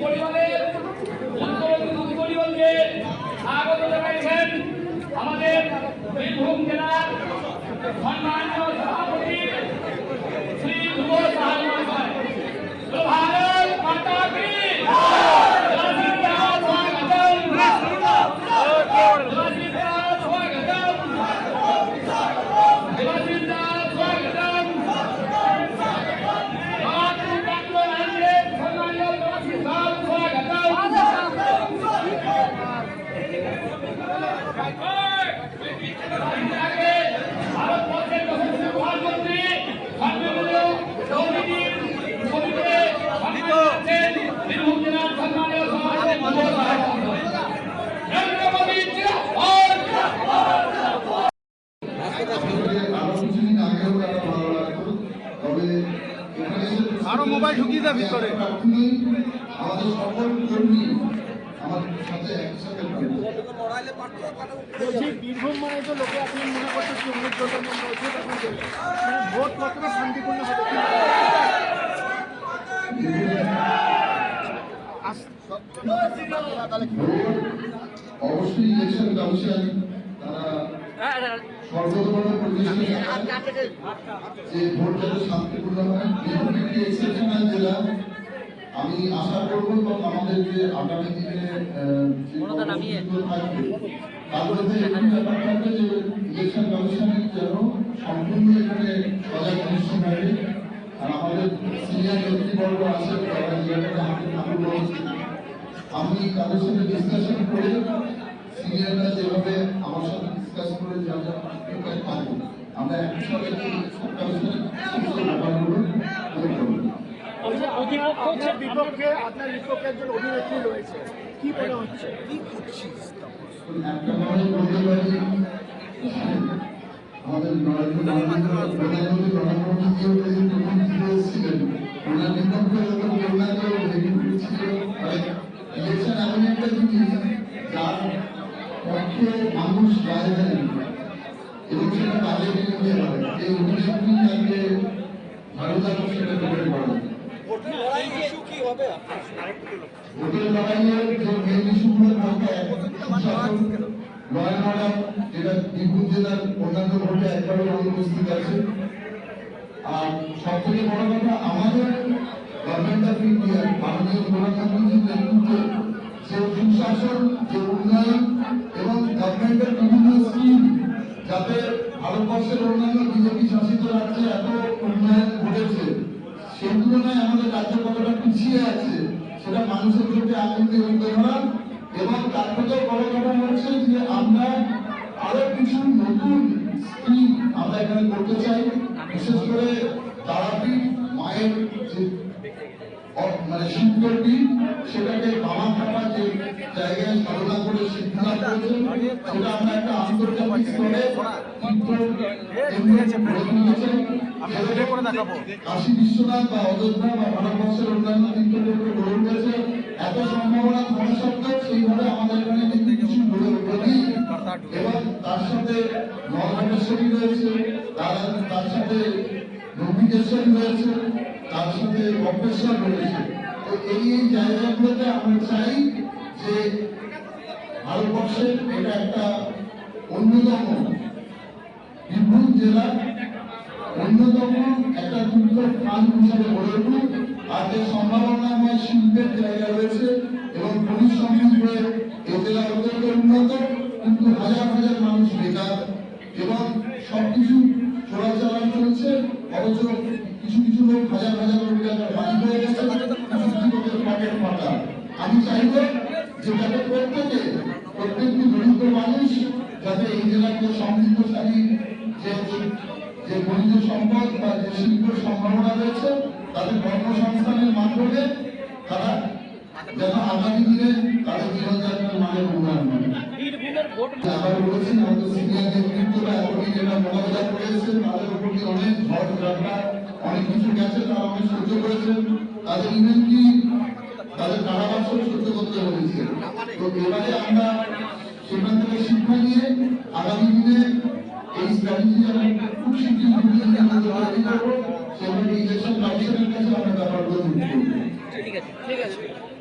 পরিবারের পরিবারকে স্বাগত জানাইছেন আমাদের বীরভূম জেলার সম্মানীয় সভাপতি আরও মোবাইল ঢুকিয়ে দাও ভিতরে। প্রার্থী আমাদের সকল কর্মী আমাদের সাথে একসাথে থাকবে। বলছি বীরভূম মানে তো লোকে আপনি মনে করছেন যে অনেক জোটের রয়েছে মানে ভোট কতটা শান্তিপূর্ণ হবে কি আস- তাহলে কি অবশ্যই ইলেকশন কমিশন আমি আশা করব এবং আমাদের যে আগামী দিনে তার মধ্যে একটি ব্যাপার থাকবে যে ইলেকশন কমিশনের যেন সম্পূর্ণ এখানে সজাগ দৃষ্টি থাকে আর আমাদের সিনিয়র নেতৃবর্গ আছে আমি তাদের সাথে ডিসকাশন করে সিনিয়ররা যেভাবে আমার সাথে ডিসকাস করে যা যা প্রিপেয়ার থাকব আমরা একই সাথে কমিশনের সমস্ত ব্যাপারগুলো করে করব বলছি অধিপক্ষ বিপক্ষে আপনার বিপক্ষে একজন অভিনেত্রী রয়েছে। কি মনে হচ্ছে? কি করছিস ইলেকশন এমন একটা জিনিস যার পক্ষে মানুষ এবং সেটা পারে এই অভিনেত্রী আজকে ভারত সেটা জেলার অন্যান্য ভোটে একবারে অনুপস্থিত আছে আর সব থেকে আমাদের গভর্নমেন্ট অফ ইন্ডিয়া মাননীয় প্রধানমন্ত্রীজির নেতৃত্বে যে সুশাসন যে উন্নয়ন এবং গভর্নমেন্টের যাতে ভারতবর্ষের অন্যান্য বিজেপি শাসিত রাজ্যে এত উন্নয়ন ঘটেছে সেই তুলনায় আমাদের রাজ্য কতটা পিছিয়ে আছে। সেটা মানুষের চোখে দিয়ে উঠতে এবং তার থেকেও বড় কথা হচ্ছে যে আমরা আরও কিছু নতুন স্কিম আমরা এখানে করতে চাই। বিশেষ করে তারাপি মায়ের যে মানে শিল্পটি সেটাকে বাবা খাপা যে জায়গায় সাধনা করে শিক্ষা করেছেন সেটা আমরা একটা আন্তর্জাতিক স্তরে কাশী বিশ্বনাথ বা অযোধ্যা ভারতবর্ষের অন্যান্য তীর্থক্ষেত্রে গড়ে উঠেছে এত সম্ভাবনা থাকা সেইভাবে আমাদের এখানে কিন্তু কিছু গড়ে ওঠেনি এবং তার সাথে মহাঘটেশ্বরী রয়েছে, তার সাথে নবিকেশ্বরী রয়েছে, তার সাথে বক্রেশ্বর রয়েছে। তো এই জায়গাগুলোতে আমরা চাই যে ভারতবর্ষের এটা একটা অন্যতম বীরভূম জেলা যুক্ত স্থান গড়ে উঠুক আর যে সম্ভাবনাময় শিল্পের জায়গা রয়েছে এবং খনিজ সমৃদ্ধ এই জেলা অত্যন্ত উন্নত, কিন্তু হাজার হাজার মানুষ বেকার এবং সবকিছু চোরাচালান চলছে। অথচ কিছু কিছু লোক হাজার হাজার কোটি মালিক হয়ে গেছে পকেট ফাঁকা। আমি চাইব যে যাতে প্রত্যেকে, প্রত্যেকটি দরিদ্র মানুষ যাতে এই জেলাকে সমৃদ্ধশালী, যে যে খনিজ সম্পদ বা যে শিল্পের সম্ভাবনা রয়েছে তাদের কর্মসংস্থানের মাধ্যমে তারা যেন আগামী দিনে তাদের জীবনযাত্রার মানের উন্নয়ন হয় আবার বলেছি করে অনেক ঝড় অনেক কিছু গেছে, তারা অনেক সহ্য করেছেন তাদের ইভেন কি? তাদের কারাবাস সহ্য করতে হয়েছে আমরা শিক্ষা নিয়ে আগামী দিনে এই খুব শীঘ্রই তৈরি করব সেভাবে ইলেকশন